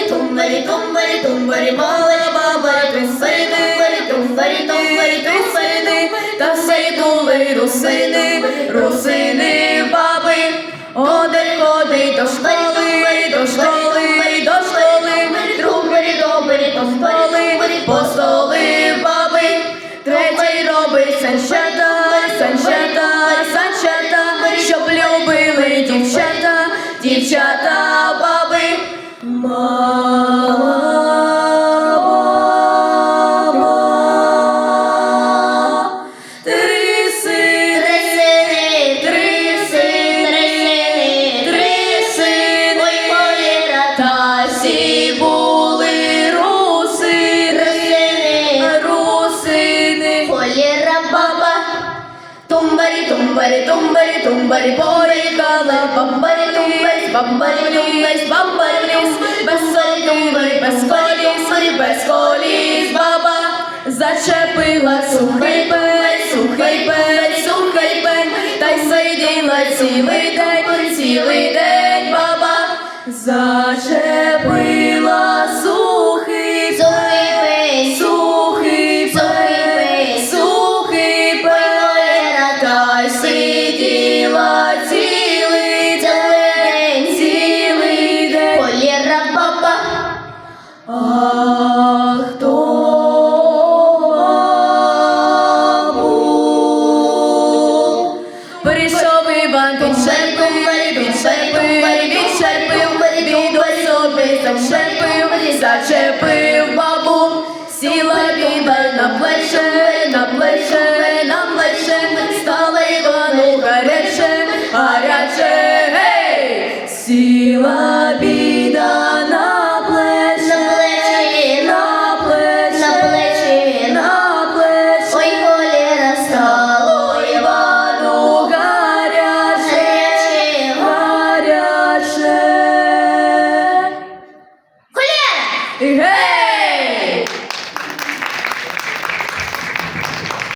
тумбарі, тумбарі, тумбарі, тумбарі, мали бабарі, трусини, тумбарі, тумбарі, трусини, та все йдули русини, русини, баби, один ходить до школи, до школи, до школи, тумбарі, добрі, тумбарі, по столи, баби, третій робить санчата, санчата, санчата, щоб любили дівчата, дівчата, баби. Мама, Тумбарі, тумбарі, тумбарі, тумбарі, порікали, бамбарі, тумбарі, бамбарі, тумбарі, бамбарі, ліс, без солі, тумбарі, без коліс, без коліс, баба, зачепила сухий пень, сухий пень, сухий пень, та й сиділа цілий день, цілий день, баба, зачепила сиділа цілий день, цілий день. Коліра баба, А хто був? Прийшов Іван підшерпив, підшерпив, підшерпив, від особи зачепив, зачепив бабу, сіла біда на плече, Сіла біда